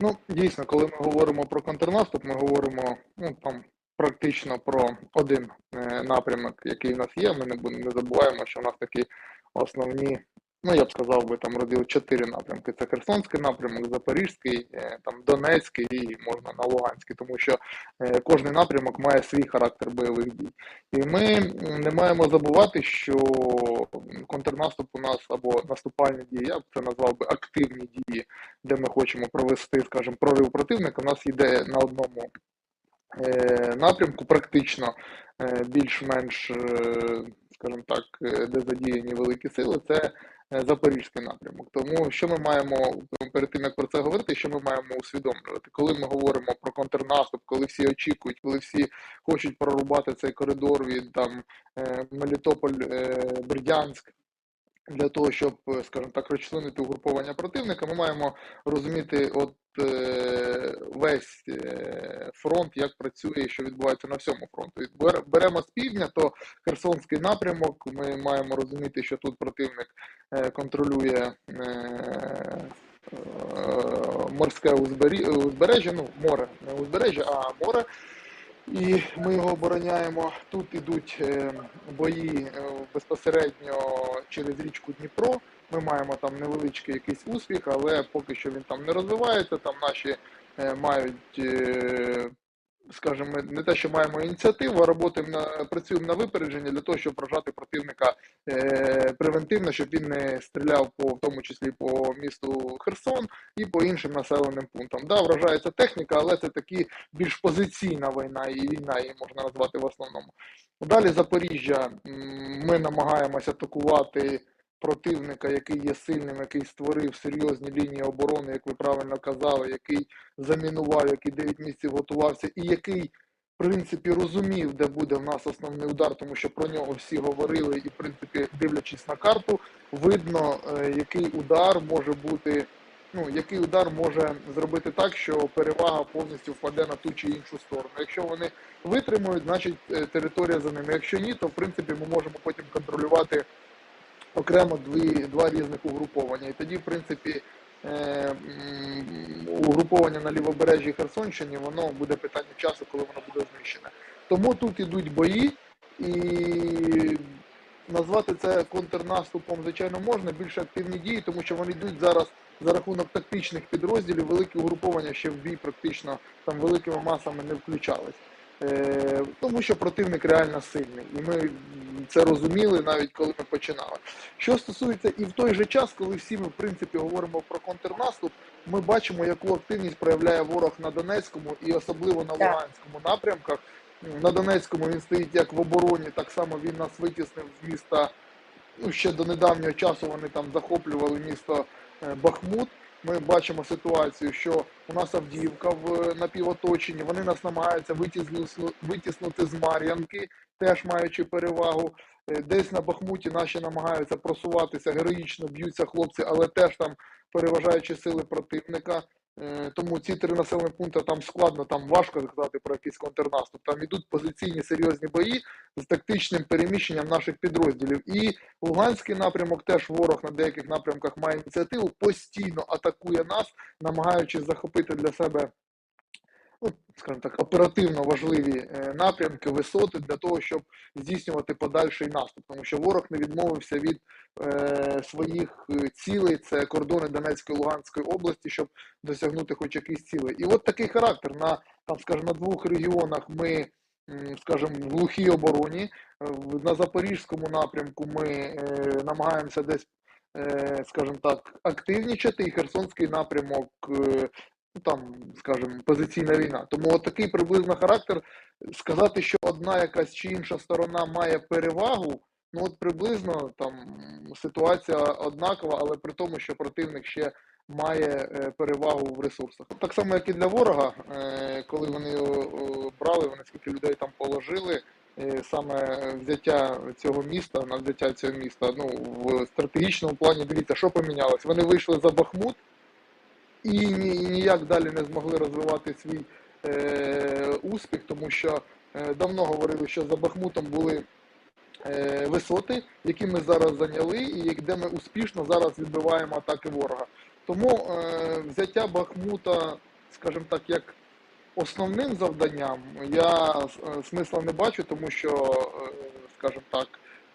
Ну, дійсно, коли ми говоримо про контрнаступ, ми говоримо ну, там, практично про один е, напрямок, який в нас є. Ми не, не забуваємо, що в нас такі основні, ну я б сказав би, там розділ чотири напрямки. Це Херсонський напрямок, Запорізький, е, там Донецький і можна на Луганський, тому що е, кожний напрямок має свій характер бойових дій. І ми не маємо забувати, що контрнаступ у нас або наступальні дії, я б це назвав би активні дії де ми хочемо провести, скажімо, прорив противника, у нас йде на одному е, напрямку, практично більш-менш, скажімо так, де задіяні великі сили, це Запорізький напрямок. Тому що ми маємо перед тим, як про це говорити, що ми маємо усвідомлювати, коли ми говоримо про контрнаступ, коли всі очікують, коли всі хочуть прорубати цей коридор від там е, Мелітополь, е, Бердянськ. Для того, щоб, е, скажімо так, розчленити угруповання противника, ми маємо розуміти от е, весь е, фронт, як працює що відбувається на всьому фронту. Беремо з півдня, то Херсонський напрямок. Ми маємо розуміти, що тут противник контролює морське узбережжя, ну море, не узбережжя, а море. І ми його обороняємо. Тут ідуть е, бої е, безпосередньо через річку Дніпро. Ми маємо там невеличкий якийсь успіх, але поки що він там не розвивається. Там наші е, мають, скажімо, ми не те, що маємо ініціативу, а роботи на працюємо на випередження для того, щоб вражати противника е, превентивно, щоб він не стріляв по в тому числі по місту Херсон і по іншим населеним пунктам. Да, вражається техніка, але це такі більш позиційна війна, і війна її можна назвати в основному. Далі Запоріжжя ми намагаємося атакувати противника, який є сильним, який створив серйозні лінії оборони, як ви правильно казали, який замінував, який 9 місяців готувався, і який, в принципі, розумів, де буде в нас основний удар, тому що про нього всі говорили, і, в принципі, дивлячись на карту, видно, е, який удар може бути ну, який удар може зробити так, що перевага повністю впаде на ту чи іншу сторону. Якщо вони витримують, значить е, територія за ними. Якщо ні, то в принципі ми можемо потім контролювати окремо дві, два різних угруповання. І тоді, в принципі, е, угруповання на лівобережжі Херсонщині, воно буде питання часу, коли воно буде знищене. Тому тут ідуть бої, і назвати це контрнаступом, звичайно, можна, більш активні дії, тому що вони йдуть зараз за рахунок тактичних підрозділів, великі угруповання ще в бій практично там великими масами не включались. Е, тому що противник реально сильний, і ми це розуміли навіть коли ми починали. Що стосується і в той же час, коли всі ми в принципі говоримо про контрнаступ, ми бачимо, яку активність проявляє ворог на Донецькому і особливо на Луганському напрямках. На Донецькому він стоїть як в обороні, так само він нас витіснив з міста. Ну, ще до недавнього часу вони там захоплювали місто е, Бахмут. Ми бачимо ситуацію, що у нас Авдіївка в напівоточенні. Вони нас намагаються витіснути, з Мар'янки, теж маючи перевагу. Е, Десь на Бахмуті наші намагаються просуватися, героїчно б'ються хлопці, але теж там переважаючи сили противника. Е, Тому ці три населені пункти там складно, там важко сказати про якийсь контрнаступ. Там ідуть позиційні серйозні бої з тактичним переміщенням наших підрозділів. І Луганський напрямок теж ворог на деяких напрямках має ініціативу, постійно атакує нас, намагаючись захопити для себе. Ну, скажімо так, оперативно важливі е, напрямки, висоти для того, щоб здійснювати подальший наступ, тому що ворог не відмовився від е, своїх е, цілей, це кордони Донецької Луганської області, щоб досягнути хоч якісь цілей. І от такий характер на там, скажімо, на двох регіонах ми, скажімо, в глухій обороні. На Запорізькому напрямку ми е, намагаємося десь, е, скажімо так, активнічати, і Херсонський напрямок. Е, там, скажімо, позиційна війна. Тому такий приблизно характер. Сказати, що одна якась чи інша сторона має перевагу, ну от приблизно там ситуація однакова, але при тому, що противник ще має е, перевагу в ресурсах. Так само, як і для ворога, е, коли вони о, брали, вони скільки людей там положили. е, Саме взяття цього міста на взяття цього міста, ну в стратегічному плані дивіться, що помінялось. Вони вийшли за Бахмут, і ні- і ніяк далі не змогли розвивати свій е, успіх, тому що е, давно говорили, що за Бахмутом були е, висоти, які ми зараз зайняли, і де ми успішно зараз відбиваємо атаки ворога. Тому е, взяття Бахмута скажімо так, як основним завданням я е, смисла не бачу, тому що, е, скажімо так,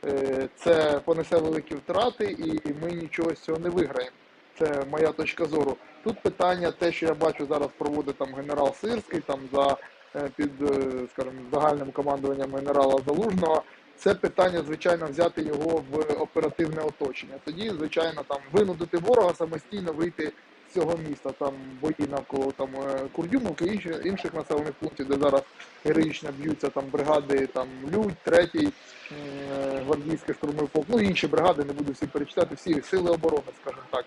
е, це понесе великі втрати, і ми нічого з цього не виграємо. Це моя точка зору. Тут питання, те, що я бачу зараз проводить там генерал Сирський, там за е, під, е, скажімо, загальним командуванням генерала Залужного. Це питання, звичайно, взяти його в оперативне оточення. Тоді, звичайно, там винудити ворога самостійно вийти з цього міста. Там бої навколо там е, Курдюмовки інші- інших населених пунктів, де зараз героїчно б'ються там бригади, там Людь, третій гвардійський штурмовий полк, ну інші бригади, не буду всі перечитати, всі сили оборони, скажімо так.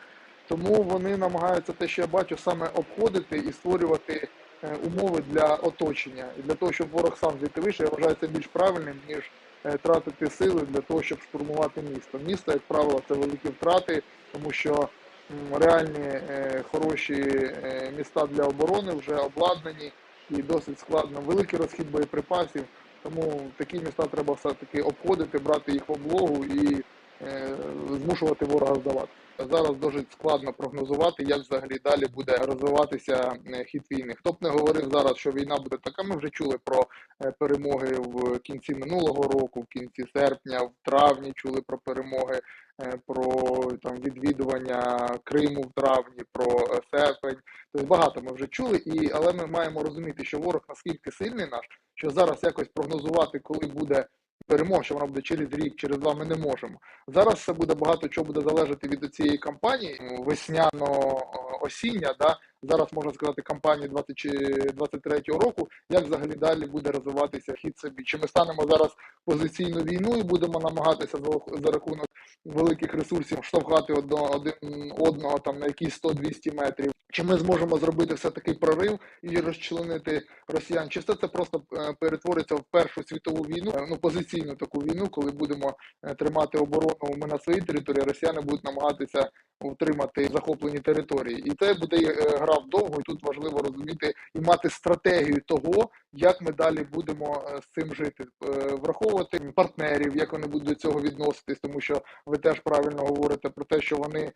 Тому вони намагаються те, що я бачу, саме обходити і створювати е, умови для оточення. І для того, щоб ворог сам звідти вийшов, я вважаю це більш правильним, ніж е, тратити сили для того, щоб штурмувати місто. Місто, як правило, це великі втрати, тому що реальні е, хороші міста для оборони вже обладнані і досить складно. Великий розхід боєприпасів. Тому такі міста треба все-таки обходити, брати їх в облогу і змушувати ворога здавати. Зараз дуже складно прогнозувати, як взагалі далі буде розвиватися е, хід війни. Хто б не говорив зараз, що війна буде така, ми вже чули про е, перемоги в кінці минулого року, в кінці серпня, в травні чули про перемоги, е, про там відвідування Криму в травні, про серпень. Тобто багато ми вже чули, і але ми маємо розуміти, що ворог наскільки сильний наш, що зараз якось прогнозувати, коли буде перемога, що вона буде через рік, через два, ми не можемо. Зараз все буде багато чого буде залежати від цієї кампанії весняно-осіння. Да? Зараз можна сказати кампанії 23 року, як взагалі далі буде розвиватися хід собі. Чи ми станемо зараз позиційну війну і будемо намагатися за рахунок великих ресурсів штовхати одного один одного там на якісь 100-200 метрів? Чи ми зможемо зробити все таки прорив і розчленити росіян? Чи все це просто е, перетвориться в Першу світову війну, е, ну позиційну таку війну, коли будемо е, тримати оборону ми на своїй території, росіяни будуть намагатися утримати захоплені території, і це буде е, гра вдовго. І тут важливо розуміти і мати стратегію того, як ми далі будемо е, з цим жити, Е, враховувати партнерів, як вони будуть до цього відноситись, тому що ви теж правильно говорите про те, що вони.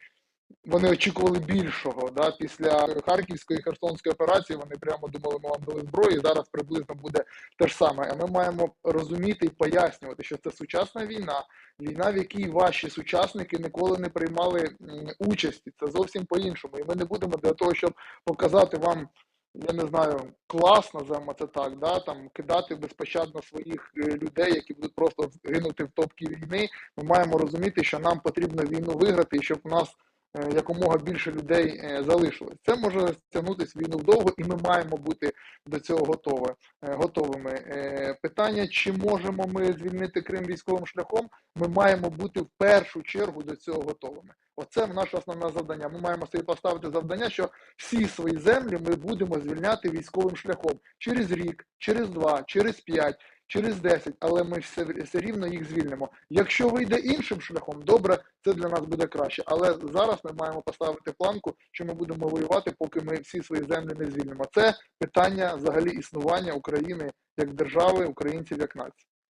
Вони очікували більшого. Да? Після Харківської Херсонської операції вони прямо думали, ми вам дали зброю, зараз приблизно буде те ж саме. А ми маємо розуміти і пояснювати, що це сучасна війна, війна, в якій ваші сучасники ніколи не приймали участі. Це зовсім по-іншому. І ми не будемо для того, щоб показати вам. Я не знаю, клас, називаємо це так, да, там кидати безпощадно своїх е, людей, які будуть просто гинути в топки війни. Ми маємо розуміти, що нам потрібно війну виграти, і щоб у нас якомога більше людей е, залишилось. Це може стягнутися війну вдовго, і ми маємо бути до цього готові, е, готовими. Е, Питання, чи можемо ми звільнити Крим військовим шляхом, ми маємо бути в першу чергу до цього готовими. Оце наше основне завдання. Ми маємо собі поставити завдання, що всі свої землі ми будемо звільняти військовим шляхом через рік, через два, через п'ять, через десять, але ми все, все рівно їх звільнимо. Якщо вийде іншим шляхом, добре, це для нас буде краще. Але зараз ми маємо поставити планку, що ми будемо воювати, поки ми всі свої землі не звільнимо. Це питання взагалі існування України як держави, українців як нації.